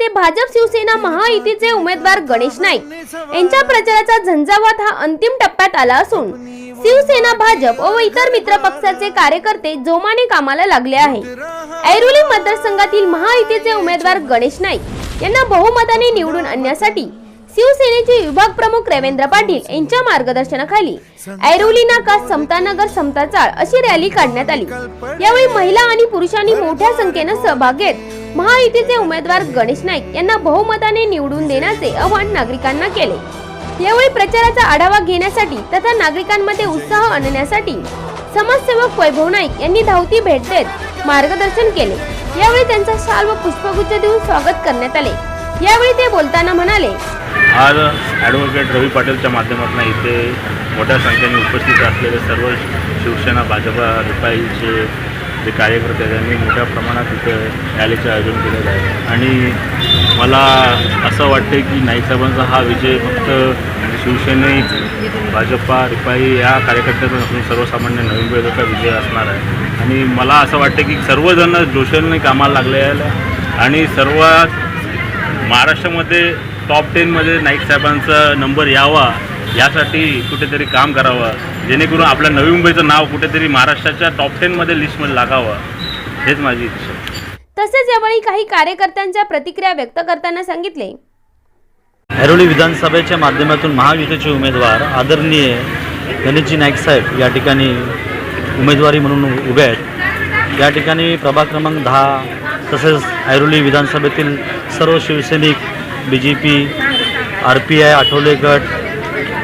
पक्षाचे भाजप शिवसेना महायुतीचे उमेदवार गणेश नाईक. यांच्या प्रचाराचा झंझावात हा अंतिम टप्प्यात आला असून शिवसेना भाजप व इतर मित्र पक्षाचे कार्यकर्ते जोमाने कामाला लागले आहे. ऐरोली मतदारसंघातील महायुतीचे उमेदवार गणेश नाईक यांना बहुमताने निवडून आणण्यासाठी शिवसेनेचे विभाग प्रमुख रवींद्र पाटील यांच्या मार्गदर्शनाखाली ऐरोली नाका समता नगर समता चाळ अशी रॅली काढण्यात आली. यावेळी महिला आणि पुरुषांनी मोठ्या संख्येनं सहभाग घेत महायुतीचे उमेदवार गणेश नाईक यांना बहुमताने निवडून देण्याचे आव्हान नागरिकांना केले. यावेळी प्रचाराचा आढावा घेण्यासाठी तथा नागरिकांमध्ये उत्साह आणण्यासाठी समाजसेवक वैभव नाईक यांनी धावती भेट देत मार्गदर्शन केले. यावेळी त्यांचा शाल व पुष्पगुच्छ देऊन स्वागत करण्यात आले. यावेळी ते बोलताना म्हणाले आज ॲडव्होकेट रवी पाटीलच्या माध्यमातून इथे मोठ्या संख्येने उपस्थित असलेले सर्व शिवसेना भाजपा रिपाईचे जे कार्यकर्ते आहेत त्यांनी मोठ्या प्रमाणात इथं रॅलीचं आयोजन केलेलं आहे. आणि मला असं वाटते की नाईक साहेबांचा हा विजय फक्त शिवसेने भाजपा रिपाई या कार्यकर्त्यातून असून सर्वसामान्य नवीन पिढीचा विजय असणार आहे. आणि मला असं वाटतं की सर्वजण जोशाने कामाला लागले आणि सर्वात महाराष्ट्रामध्ये टॉप टेनमध्ये नाईक साहेबांचा नंबर यावा यासाठी कुठेतरी काम करावं जेणेकरून आपल्या नवी मुंबईचं नाव कुठेतरी महाराष्ट्राच्या टॉप टेनमध्ये लिस्टमध्ये लागावं. हेच माझी इच्छा. आहे. तसेच यावेळी काही कार्यकर्त्यांच्या प्रतिक्रिया व्यक्त करताना सांगितले. ऐरोली विधानसभेच्या माध्यमातून महायुतीचे उमेदवार आदरणीय गणेशजी नाईक साहेब या ठिकाणी उमेदवारी म्हणून उभे आहेत. या ठिकाणी प्रभाग क्रमांक दहा तसेच ऐरोली विधानसभेतील सर्व शिवसैनिक B J P R P I Athawale गट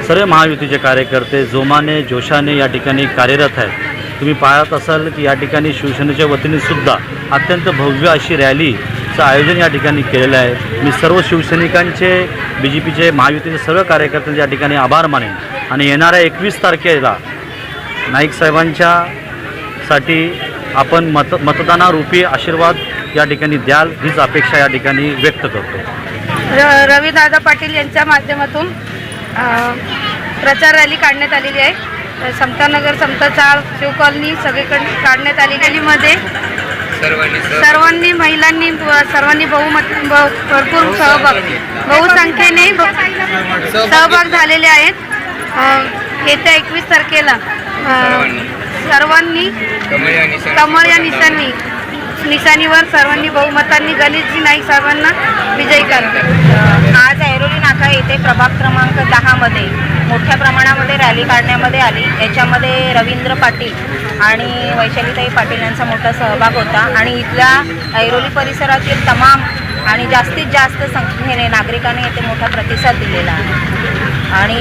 सर्व महायुतीचे कार्यकर्ते जोमाने जोशाने या ठिकाणी कार्यरत आहेत. तुम्ही पाहत असाल की या ठिकाणी शिवसेनेच्या वतीने सुद्धा अत्यंत भव्य अशी रॅलीचं आयोजन या ठिकाणी केलेलं आहे. मी सर्व शिवसैनिकांचे बी जे पीचे महायुतीचे सर्व कार्यकर्त्यांचे या ठिकाणी आभार मानेन. आणि येणाऱ्या एकवीस तारखेला नाईक साहेबांच्या साठी आपण मत मतदानारूपी आशीर्वाद या ठिकाणी द्याल हीच अपेक्षा या ठिकाणी व्यक्त करतो. र रविदादा पाटील यांच्या माध्यमातून प्रचार रॅली काढण्यात आलेली आहे. समतानगर समता चाळ शिव कॉलनी सगळीकडे काढण्यात आलेली मध्ये. सर्वांनी महिलांनी सर्वांनी बहुमत भरपूर सहभाग बहुसंख्येने सहभाग झालेले आहेत. येत्या एकवीस तारखेला सर्वांनी. कमळ या निशांनी निशाणीवर सर्वांनी बहुमतांनी गणेशजी नाईक साहेबांना विजयी करावे आज ऐरोली नाका येथे प्रभाग क्रमांक प्रमाणामध्ये मोठ्या प्रमाणामध्ये रॅली काढण्यामध्ये आली. याच्यामध्ये रवींद्र पाटील आणि वैशालीताई पाटील यांचा मोठा सहभाग होता. आणि इथल्या ऐरोली परिसरातील तमाम आणि जास्तीत जास्त संख्येने नागरिकांनी येथे मोठा प्रतिसाद दिलेला आहे. आणि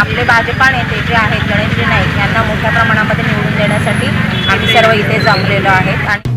आपले भाजपा नेते जे आहेत गणेशजी नाईक यांना मोठ्या प्रमाणामध्ये निवडून देण्यासाठी आम्ही सर्व इथे जमलेलो आहेत. आणि